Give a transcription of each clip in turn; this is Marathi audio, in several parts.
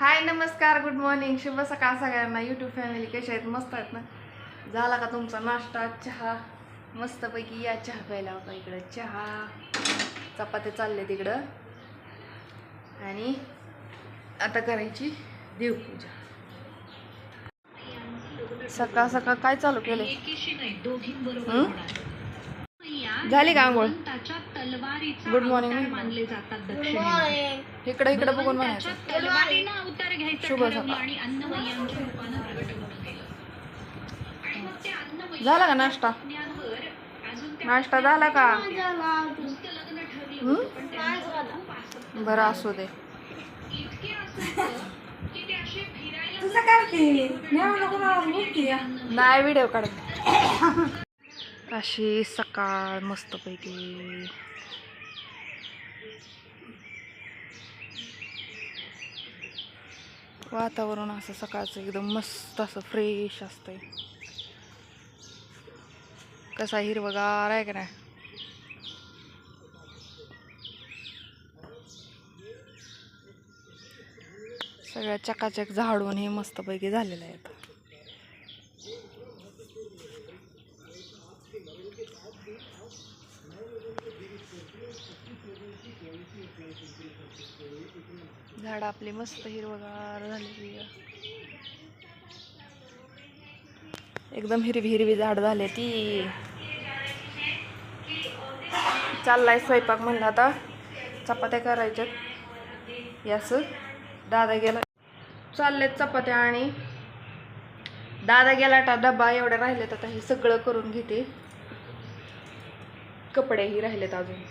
हाय नमस्कार गुड मॉर्निंग. शुभ सकाळ सगळ्यांना. यूट्यूब फॅमिली कशा आहेत? मस्त आहेत ना? झाला का तुमचा नाश्ता चहा? मस्तपैकी या चहा प्यायला होता इकडं. चहा चपात्या चालले तिकडं. आणि आता करायची देवपूजा. सकाळ सकाळ काय चालू केले? झाली का आंघोळ? गुड मॉर्निंग मानले जातात इकडं इकडं बघून म्हणायचं. शुभ सकाळ. झाला का नाश्ता? नाश्ता झाला का? हं? बरं असू दे. नाही व्हिडिओ काढत अशी सकाळ मस्तपैकी वातावरण असं सकाळचं एकदम मस्त असं फ्रेश असतंय कसा हिरवगार आहे का नाही सगळ्या चकाचक झाडून हे मस्तपैकी झालेलं आहे आता. झाड आपली मस्त हिरवगार झालेली एकदम हिरवी हिरवी झाड झाले ती. चाललाय स्वयंपाक म्हणलं आता. चपात्या करायच्यात. यास दादा गेला. चाललेत चपात्या आणि दादा गेला आता डबा एवढ्या राहिलेत आता हे सगळं करून घेते. कपडेही राहिलेत अजून.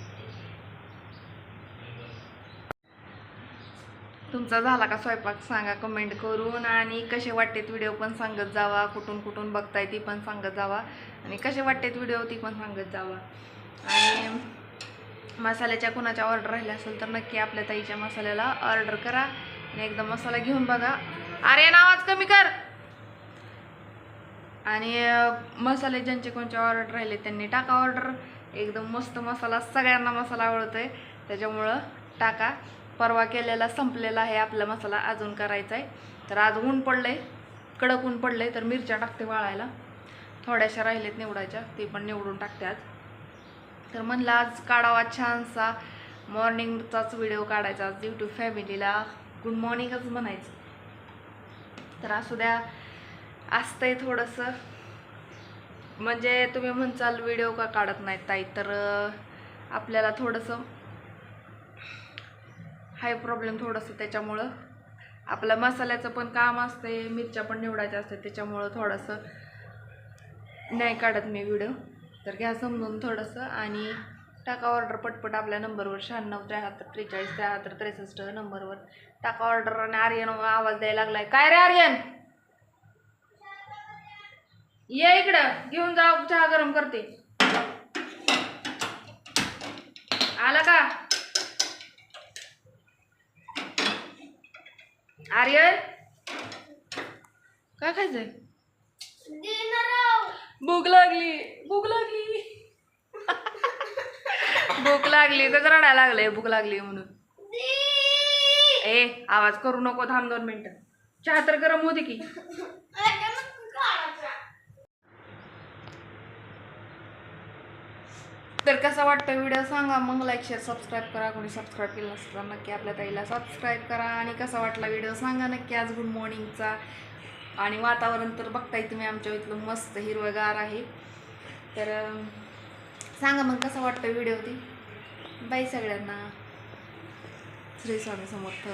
तुमचा झाला का स्वयंपाक? सांगा कमेंट करून आणि कसे वाटतेत व्हिडिओ पण सांगत जावा. कुठून कुठून बघताय ती पण सांगत जावा. आणि कसे वाटतेत व्हिडिओ ती पण सांगत जावा. आणि मसाल्याच्या कुणाच्या ऑर्डर राहिल्या असेल तर नक्की आपल्या ताईच्या मसाल्याला ऑर्डर करा. आणि एकदा मसाला घेऊन बघा. अरे आवाज कमी कर. आणि मसाले ज्यांचे कोणचे ऑर्डर राहिले त्यांनी टाका ऑर्डर एकदम मस्त मसाला. सगळ्यांना मसाला आवडतोय. त्याच्यामुळं टाका. परवा केलेला संपलेला आहे आपला मसाला अजून करायचा आहे तर आज ऊन पडलंय कडक ऊन पडलंय तर मिरच्या टाकते वाळायला. थोड्याशा राहिलेत निवडायच्या ते पण निवडून टाकते आज. तर म्हणलं आज काढावा छानसा मॉर्निंगचाच व्हिडिओ काढायचा. आज यूट्यूब फॅमिलीला गुड मॉर्निंगच म्हणायचं. तर असू द्या असतंय थोडंसं. म्हणजे तुम्ही म्हणचाल व्हिडिओ का काढत नाहीत ताई? तर आपल्याला थोडंसं हाय प्रॉब्लेम थोडंसं त्याच्यामुळं. आपलं मसाल्याचं पण काम असते मिरच्या पण निवडायच्या असते त्याच्यामुळं थोडंसं नाही काढत मी व्हिडिओ. तर घ्या समजून थोडंसं आणि टाका ऑर्डर पटपट आपल्या नंबरवर शहाण्णव त्र्याहत्तर त्रेचाळीस त्र्याहत्तर त्रेसष्ट नंबरवर. टाका ऑर्डर आणि आर्यन आवाज द्यायला लागलाय. काय रे आर्यन? ये इकडं घेऊन जा चहा गरम करते. आला का? आर्यन? काय खायचंय? भूक लागली भूक लागली. भूक लागली तर रडायला लागलंय भूक लागली म्हणून. ए आवाज करू नको थांब दोन मिनटं. चहा तर गरम होती की. तर कसा वाटतं व्हिडिओ सांगा मग लाईक शेअर सबस्क्राईब करा. कोणी सबस्क्राईब केलं असतं तर नक्की आपल्या ताईला सबस्क्राईब करा. आणि कसा वाटला व्हिडिओ सांगा नक्की आज गुड मॉर्निंगचा आणि वातावरण तर बघताय तुम्ही आमच्या इथलं मस्त हिरवगार आहे. तर सांगा मग कसा वाटतं व्हिडिओ ती. बाई सगळ्यांना. श्री स्वामी समर्थ.